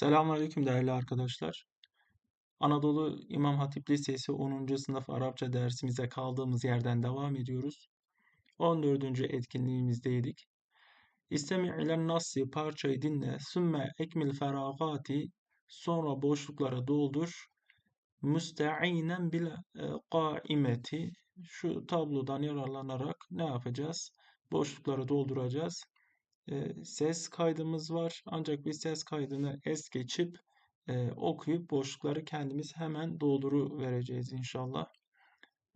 Selamünaleyküm değerli arkadaşlar. Anadolu İmam Hatip Lisesi 10. sınıf Arapça dersimize kaldığımız yerden devam ediyoruz. 14. etkinliğimizdeydik. İstemi ilen nassi parçayı dinle, sümme ekmil feragati sonra boşlukları doldur. Müste'inen bil kaimeti şu tablodan yararlanarak ne yapacağız? Boşlukları dolduracağız ses kaydımız var. Ancak biz ses kaydını es geçip okuyup boşlukları kendimiz hemen dolduru vereceğiz inşallah.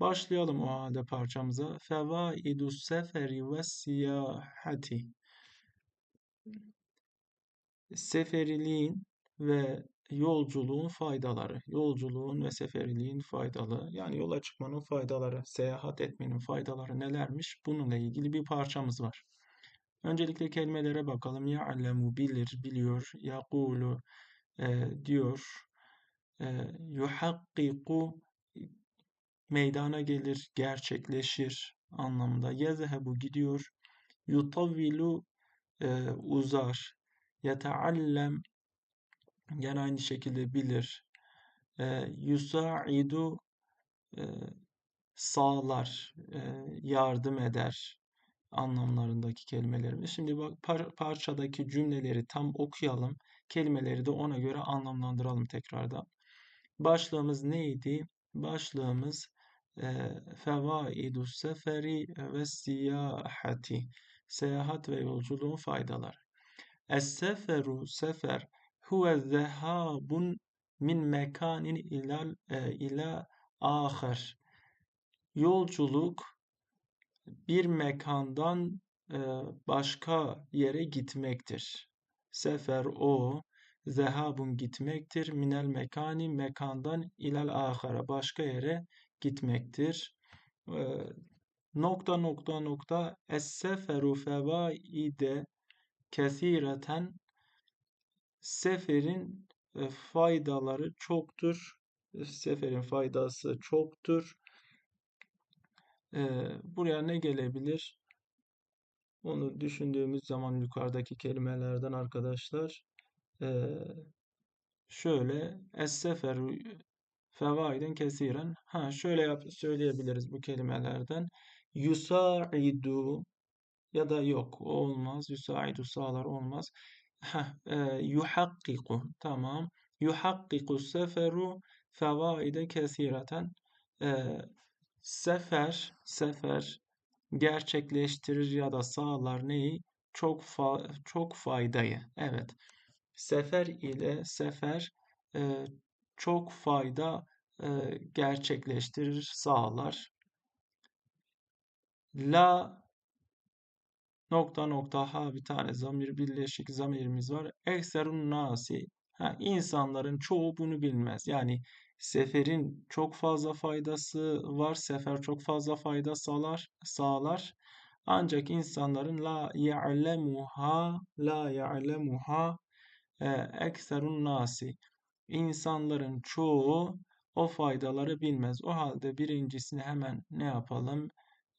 Başlayalım o halde parçamıza. Fevaidu seferi ve siyahati. Seferiliğin ve yolculuğun faydaları. Yolculuğun ve seferiliğin faydalı. Yani yola çıkmanın faydaları, seyahat etmenin faydaları nelermiş? Bununla ilgili bir parçamız var. Öncelikle kelimelere bakalım. Ya'lemu bilir, biliyor. Yakulu e, diyor. E, yuhakkiku meydana gelir, gerçekleşir anlamında. Yezhebu gidiyor. Yutavvilu e, uzar. Yeteallem gene aynı şekilde bilir. E, yusaidu e, sağlar, e, yardım eder anlamlarındaki kelimelerimiz. Şimdi bak par parçadaki cümleleri tam okuyalım. Kelimeleri de ona göre anlamlandıralım tekrardan. Başlığımız neydi? Başlığımız e, fevaidu seferi ve siyahati. Seyahat ve yolculuğun faydaları. Es-seferu sefer huve zehabun min mekanin ila e, ila ahir. Yolculuk bir mekandan başka yere gitmektir. Sefer o, zehabun gitmektir. Minel mekani mekandan ilal ahara başka yere gitmektir. Nokta nokta nokta es-seferu fevaide kesireten seferin faydaları çoktur. Seferin faydası çoktur. Buraya ne gelebilir? Onu düşündüğümüz zaman yukarıdaki kelimelerden arkadaşlar ee, şöyle es-seferu fevaiden kesiren. Ha şöyle yap söyleyebiliriz bu kelimelerden. Yusaidu ya da yok olmaz. Yusaidu sağlar olmaz. Ha e, yuhakkiku. Tamam. Yuhakkiku seferu fevaide kesireten. E, Sefer, sefer gerçekleştirir ya da sağlar neyi? Çok fa çok faydayı. Evet. Sefer ile sefer e, çok fayda e, gerçekleştirir, sağlar. La nokta nokta ha bir tane zamir birleşik zamirimiz var. Ekserun nasi. Ha, insanların çoğu bunu bilmez. Yani Seferin çok fazla faydası var. Sefer çok fazla fayda sağlar. sağlar. Ancak insanların la ya'lemuha la ya'lemuha e, ekserun nasi. İnsanların çoğu o faydaları bilmez. O halde birincisini hemen ne yapalım?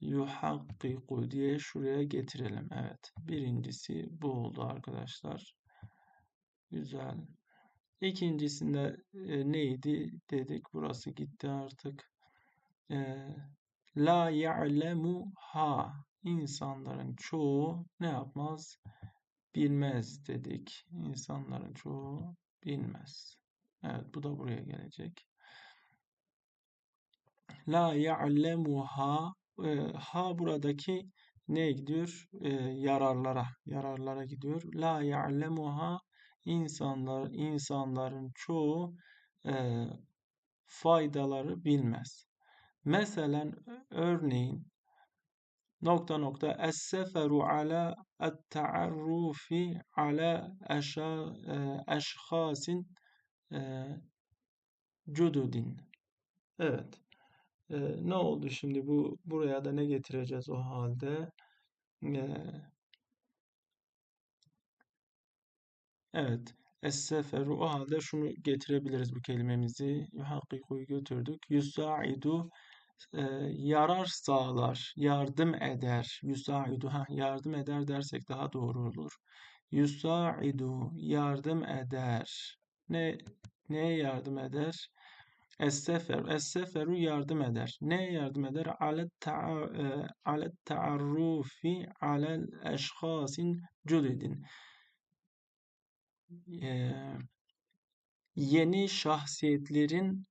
Yuhakkiku diye şuraya getirelim. Evet. Birincisi bu oldu arkadaşlar. Güzel. İkincisinde e, neydi dedik. Burası gitti artık. E, la ya'lemu ha. İnsanların çoğu ne yapmaz? Bilmez dedik. İnsanların çoğu bilmez. Evet bu da buraya gelecek. La ya'lemuha e, ha buradaki ne gidiyor? E, yararlara. Yararlara gidiyor. La ya'lemuha insanlar insanların çoğu e, faydaları bilmez. Mesela örneğin nokta nokta es-seferu ala et-ta'arrufi ala eşhasin e, cududin. Evet. E, ne oldu şimdi bu buraya da ne getireceğiz o halde? E, Evet. Es-seferu o halde şunu getirebiliriz bu kelimemizi. Yuhakkiku'yu götürdük. Yusaidu e, yarar sağlar, yardım eder. Yusaidu ha yardım eder dersek daha doğru olur. Yusaidu yardım eder. Ne neye yardım eder? Es-sefer. Es-seferu yardım eder. Neye yardım eder? Alet e, taarrufi alel eşhasin cudidin. Ee, yeni şahsiyetlerin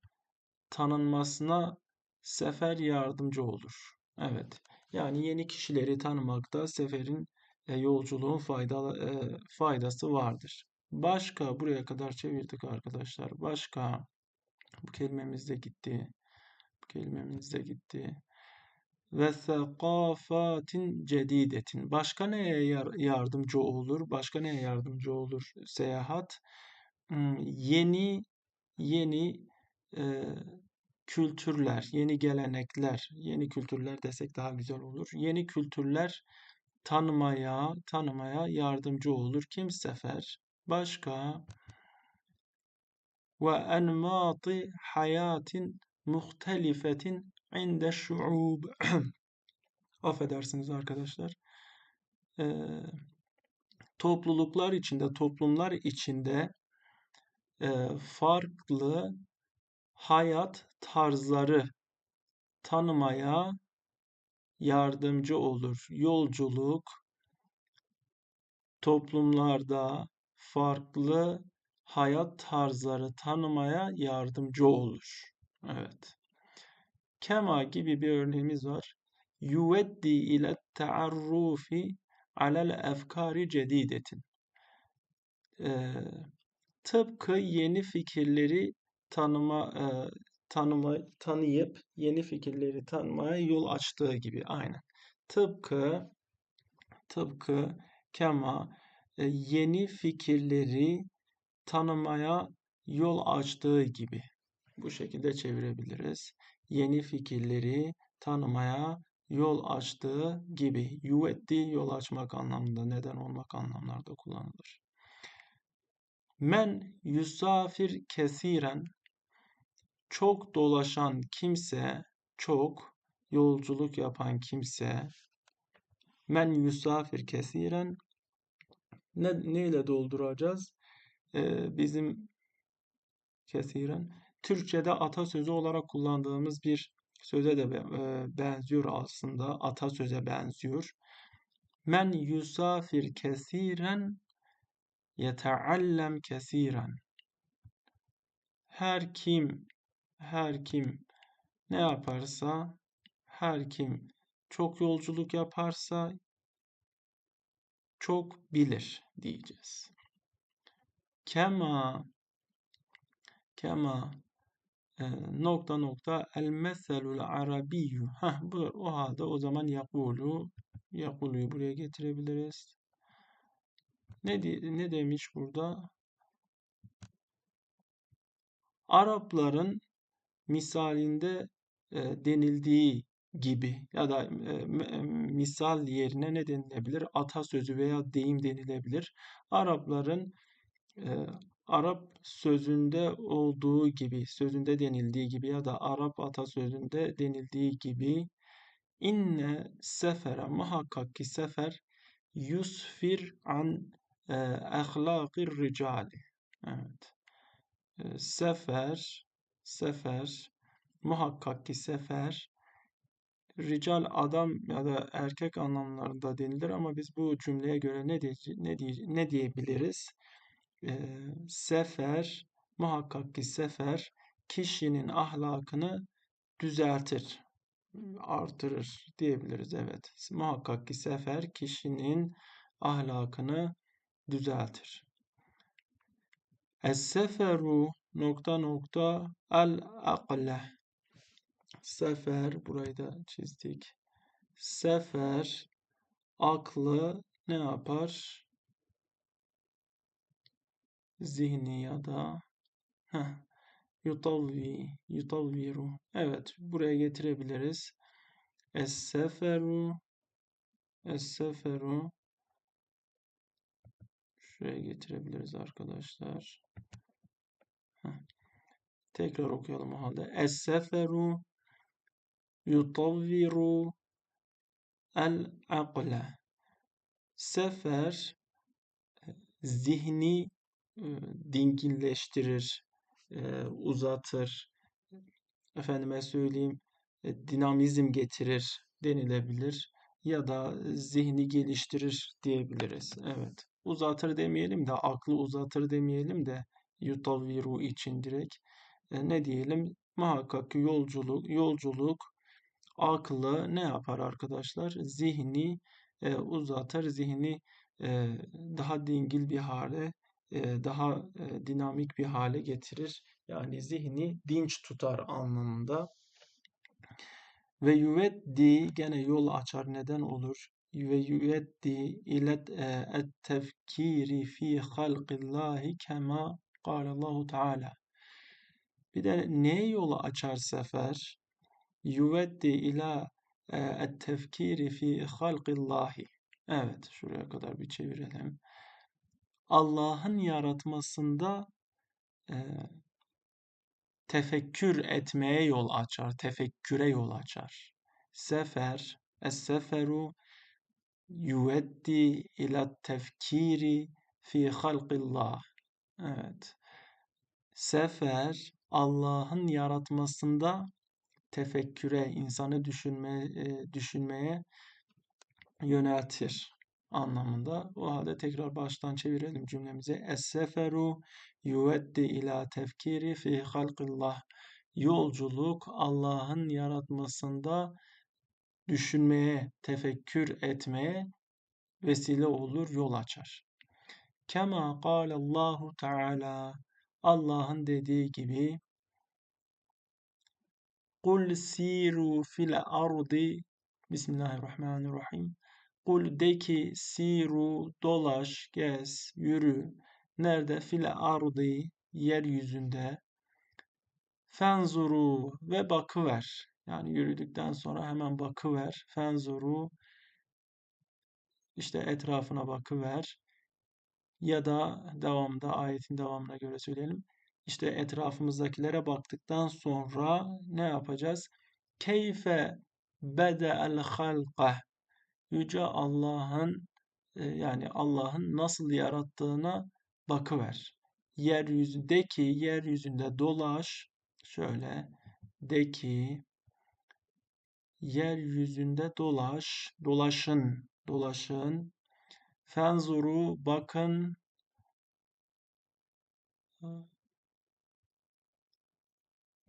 tanınmasına sefer yardımcı olur. Evet. Yani yeni kişileri tanımakta seferin e, yolculuğun faydalı e, faydası vardır. Başka buraya kadar çevirdik arkadaşlar. Başka bu kelimemiz de gitti. Bu kelimemiz gitti. Ve sekafatin cedidetin. Başka neye yar- yardımcı olur? Başka neye yardımcı olur seyahat? Yeni yeni e, kültürler, yeni gelenekler, yeni kültürler desek daha güzel olur. Yeni kültürler tanımaya, tanımaya yardımcı olur. Kim sefer? Başka? Ve enmâti hayatin muhtelifetin inde şuub. Affedersiniz arkadaşlar. Ee, topluluklar içinde, toplumlar içinde e, farklı hayat tarzları tanımaya yardımcı olur. Yolculuk toplumlarda farklı hayat tarzları tanımaya yardımcı olur. Evet. Kema gibi bir örneğimiz var. Yuveddi ile taarrufi alel efkari cedidetin. Ee, tıpkı yeni fikirleri tanıma e, tanıma tanıyıp yeni fikirleri tanımaya yol açtığı gibi aynen. Tıpkı tıpkı kema e, yeni fikirleri tanımaya yol açtığı gibi. Bu şekilde çevirebiliriz. Yeni fikirleri tanımaya yol açtığı gibi. Yüvetti yol açmak anlamında, neden olmak anlamlarda kullanılır. Men yusafir kesiren çok dolaşan kimse, çok yolculuk yapan kimse. Men yusafir kesiren ne, neyle dolduracağız? Ee, bizim kesiren Türkçe'de atasözü olarak kullandığımız bir söze de e, benziyor aslında. Atasöze benziyor. Men yusafir kesiren yeteallem kesiren. Her kim her kim ne yaparsa her kim çok yolculuk yaparsa çok bilir diyeceğiz. Kema kema nokta nokta el meselul arabiyyü. Heh, bu o halde o zaman yakulu yakuluyu buraya getirebiliriz. Ne ne demiş burada? Arapların misalinde e, denildiği gibi ya da e, me- misal yerine ne denilebilir? Atasözü veya deyim denilebilir. Arapların e, Arap sözünde olduğu gibi, sözünde denildiği gibi ya da Arap atasözünde denildiği gibi inne sefere muhakkak ki sefer yusfir an e, ahlakir ricali. Evet. E, sefer sefer muhakkak ki sefer rical adam ya da erkek anlamlarında denilir ama biz bu cümleye göre ne diye, ne diye, ne diyebiliriz? Ee, sefer muhakkak ki sefer kişinin ahlakını düzeltir, artırır diyebiliriz. Evet. Muhakkak ki sefer kişinin ahlakını düzeltir. Es-seferu nokta nokta el akle. Sefer burayı da çizdik. Sefer aklı ne yapar? Zihni ya da heh, yutavvi, yutavviru. Evet, buraya getirebiliriz. Es-seferu, es-seferu. Şuraya getirebiliriz arkadaşlar. Tekrar okuyalım o halde. Es-seferu yutavviru el-akle. Sefer zihni dinginleştirir, e, uzatır, efendime söyleyeyim e, dinamizm getirir denilebilir ya da zihni geliştirir diyebiliriz. Evet. Uzatır demeyelim de aklı uzatır demeyelim de yutavviru için direkt e, ne diyelim? Muhakkak ki yolculuk yolculuk aklı ne yapar arkadaşlar? Zihni e, uzatır, zihni e, daha dingil bir hale, e, daha dinamik bir hale getirir. Yani zihni dinç tutar anlamında. Ve yüveddi gene yol açar neden olur? Ve yüveddi ilet et tefkiri fi halqillahi kema Allahu Teala. Bir de neye yolu açar sefer? Yüveddi ila et tefkiri fi halqillahi. Evet, şuraya kadar bir çevirelim. Allah'ın yaratmasında e, tefekkür etmeye yol açar, tefekküre yol açar. Sefer, es-seferu yuveddi ila tefkiri fi halqillah. Evet. Sefer Allah'ın yaratmasında tefekküre, insanı düşünme, düşünmeye yöneltir anlamında. O halde tekrar baştan çevirelim cümlemizi. Es-seferu yuveddi ila tefkiri fi halqillah. Yolculuk Allah'ın yaratmasında düşünmeye, tefekkür etmeye vesile olur, yol açar. Kema Allahu Teala Allah'ın dediği gibi Kul siru fil ardi Bismillahirrahmanirrahim. Kul de ki siru dolaş, gez, yürü. Nerede? Fil ardi yeryüzünde. Fenzuru ve bakıver. Yani yürüdükten sonra hemen bakıver. Fenzuru işte etrafına bakıver. Ya da devamda ayetin devamına göre söyleyelim. İşte etrafımızdakilere baktıktan sonra ne yapacağız? Keyfe bede'el halqa Yüce Allah'ın e, yani Allah'ın nasıl yarattığına bakıver. Yeryüzündeki yeryüzünde dolaş şöyle de ki yeryüzünde dolaş dolaşın dolaşın fenzuru bakın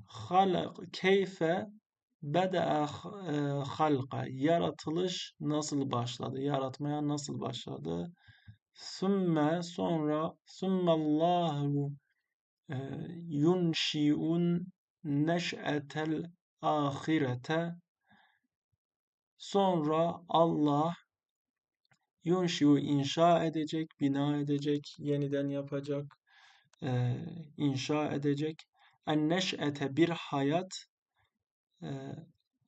halak keyfe Beda'a halqa yaratılış nasıl başladı? Yaratmaya nasıl başladı? Sümme sonra summallahu e, yunşiun neş'etel ahirete sonra Allah yunşiu inşa edecek, bina edecek, yeniden yapacak, e, inşa edecek. En neş'ete bir hayat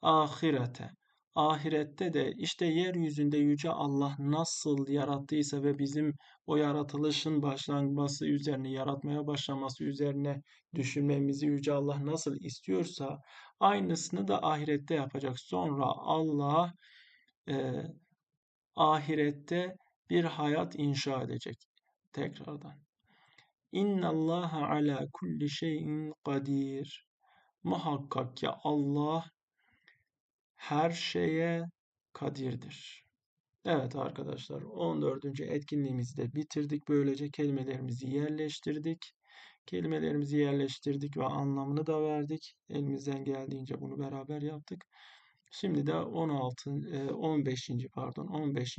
ahirete. Ahirette de işte yeryüzünde yüce Allah nasıl yarattıysa ve bizim o yaratılışın başlanması üzerine, yaratmaya başlaması üzerine düşünmemizi yüce Allah nasıl istiyorsa aynısını da ahirette yapacak. Sonra Allah e, ahirette bir hayat inşa edecek tekrardan. İnna Allah ala kulli şeyin kadir. Muhakkak ki Allah her şeye kadirdir. Evet arkadaşlar 14. etkinliğimizi de bitirdik. Böylece kelimelerimizi yerleştirdik. Kelimelerimizi yerleştirdik ve anlamını da verdik. Elimizden geldiğince bunu beraber yaptık. Şimdi de 16 15. E, pardon 15.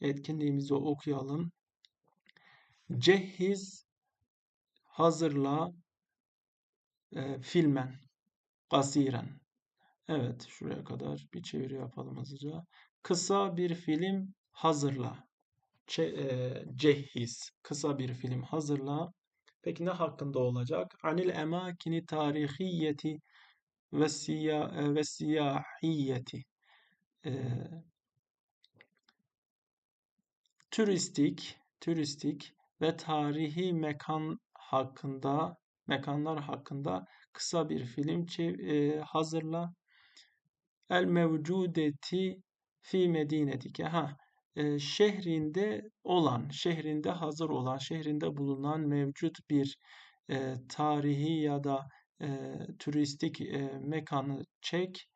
etkinliğimizi okuyalım. Cehiz hazırla filmen, kasiren. Evet, şuraya kadar bir çeviri yapalım hızlıca. Kısa bir film hazırla. Çe, e, cehiz. Kısa bir film hazırla. Peki ne hakkında olacak? Anil emakini tarihiyeti ve, siya, ve siyahiyeti. Turistik, turistik ve tarihi mekan hakkında mekanlar hakkında kısa bir film e, hazırla. El mevcudeti fi medinetike. Ha, e, şehrinde olan, şehrinde hazır olan, şehrinde bulunan mevcut bir e, tarihi ya da e, turistik e, mekanı çek,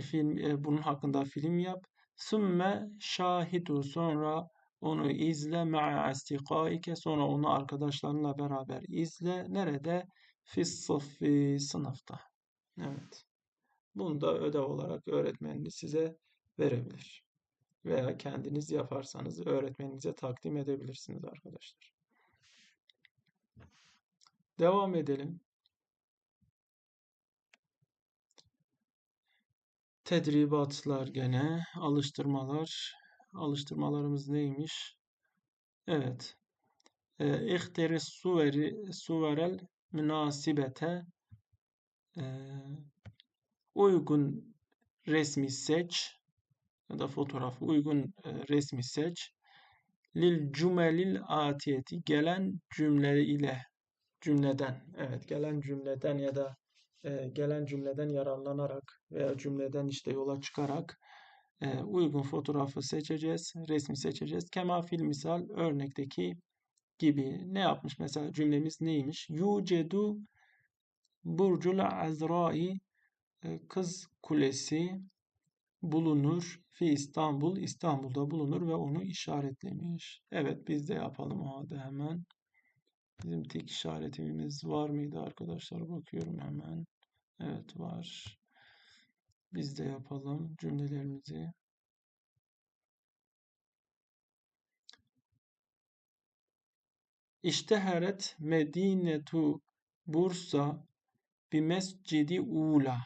film e, bunun hakkında film yap. Sümme şahidu sonra onu izle ma'a astikaike sonra onu arkadaşlarınla beraber izle. Nerede? Fis saffi sınıfta. Evet. Bunu da ödev olarak öğretmeniniz size verebilir. Veya kendiniz yaparsanız öğretmeninize takdim edebilirsiniz arkadaşlar. Devam edelim. Tedribatlar gene, alıştırmalar. Alıştırmalarımız neymiş? Evet. İhteri suveri suverel münasibete uygun resmi seç ya da fotoğrafı uygun resmi seç. Lil cümelil atiyeti gelen cümle ile cümleden evet gelen cümleden ya da gelen cümleden yararlanarak veya cümleden işte yola çıkarak uygun fotoğrafı seçeceğiz, resmi seçeceğiz. Kema fil misal örnekteki gibi ne yapmış mesela cümlemiz neymiş? Yucedu burcul azra'i e, kız kulesi bulunur fi İstanbul İstanbul'da bulunur ve onu işaretlemiş. Evet biz de yapalım o halde hemen. Bizim tik işaretimiz var mıydı arkadaşlar? Bakıyorum hemen. Evet var. Biz de yapalım cümlelerimizi. İşteheret Medinetu Bursa bir mescidi ula.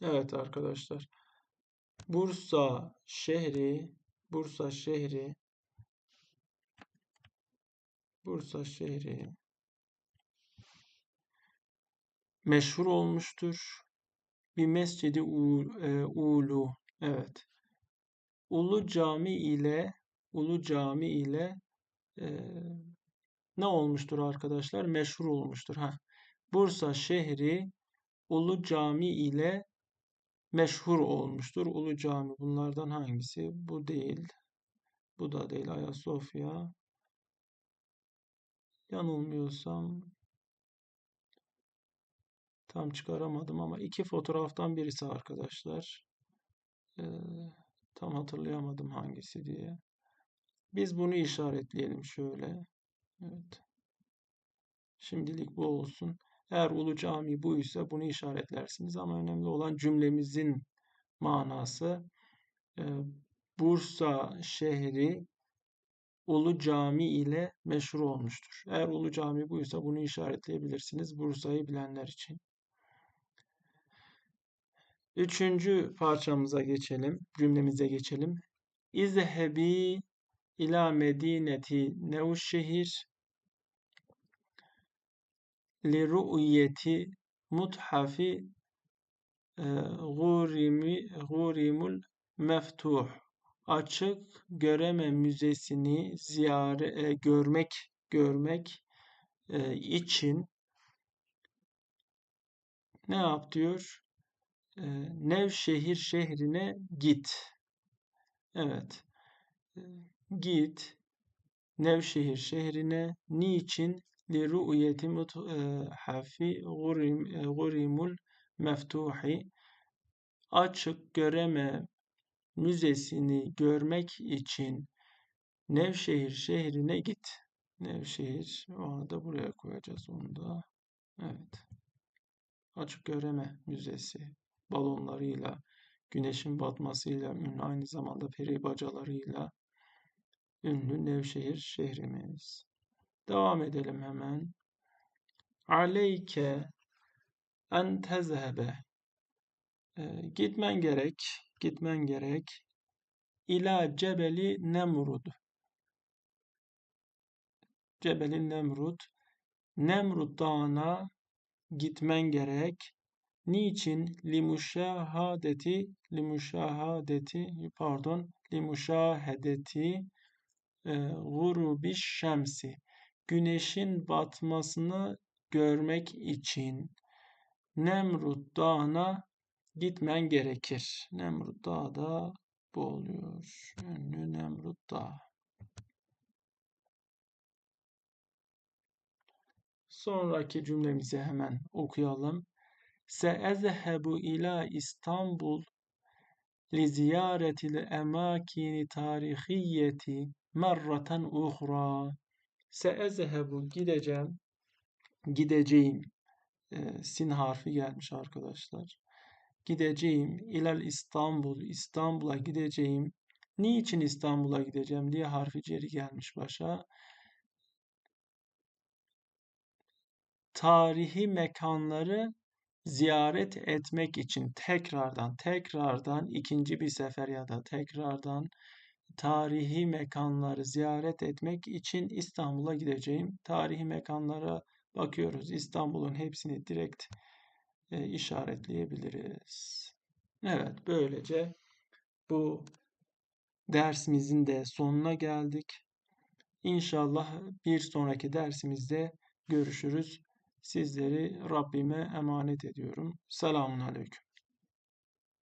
Evet arkadaşlar. Bursa şehri Bursa şehri Bursa şehri meşhur olmuştur. Bir mescidi e, ulu. Evet. Ulu Cami ile Ulu Cami ile e, ne olmuştur arkadaşlar? Meşhur olmuştur. Ha. Bursa şehri Ulu Cami ile meşhur olmuştur. Ulu Cami bunlardan hangisi? Bu değil. Bu da değil Ayasofya. Yanılmıyorsam tam çıkaramadım ama iki fotoğraftan birisi arkadaşlar. Ee, tam hatırlayamadım hangisi diye. Biz bunu işaretleyelim şöyle. Evet. Şimdilik bu olsun. Eğer Ulu Cami bu ise bunu işaretlersiniz ama önemli olan cümlemizin manası. Ee, Bursa şehri Ulu Cami ile meşhur olmuştur. Eğer Ulu Cami buysa bunu işaretleyebilirsiniz Bursa'yı bilenler için. Üçüncü parçamıza geçelim, cümlemize geçelim. İzhebi ila medineti Nevşehir li ru'yeti muthafi e, gurimul meftuh açık göreme müzesini ziyaret e, görmek görmek e, için ne yap diyor? Nevşehir şehrine git. Evet. Git Nevşehir şehrine niçin ru'yeti hafi gurimul meftuhi açık göreme Müzesini görmek için Nevşehir şehrine git. Nevşehir, o da buraya koyacağız onu da. Evet. Açık Göreme Müzesi. Balonlarıyla, güneşin batmasıyla ünlü, aynı zamanda peri bacalarıyla ünlü Nevşehir şehrimiz. Devam edelim hemen. Aleyke en tezhebe. E, gitmen gerek gitmen gerek. İla Cebeli Nemrud. Cebeli Nemrud. Nemrud Dağı'na gitmen gerek. Niçin? Limuşahadeti, limuşahadeti, pardon, limuşahedeti e, gurubi şemsi. Güneşin batmasını görmek için Nemrut Dağı'na gitmen gerekir. Nemrut Dağı da bu oluyor. Ünlü Nemrut Dağı. Sonraki cümlemizi hemen okuyalım. Seezhebu ila İstanbul li ziyaretil emakini tarihiyeti merraten uhra. Seezhebu gideceğim. Gideceğim. Ee, sin harfi gelmiş arkadaşlar. Gideceğim. İlal İstanbul. İstanbul'a gideceğim. Niçin İstanbul'a gideceğim diye harfi ceri gelmiş başa. Tarihi mekanları ziyaret etmek için tekrardan tekrardan ikinci bir sefer ya da tekrardan tarihi mekanları ziyaret etmek için İstanbul'a gideceğim. Tarihi mekanlara bakıyoruz. İstanbul'un hepsini direkt e, işaretleyebiliriz. Evet, böylece bu dersimizin de sonuna geldik. İnşallah bir sonraki dersimizde görüşürüz. Sizleri Rabbime emanet ediyorum. Selamun Aleyküm.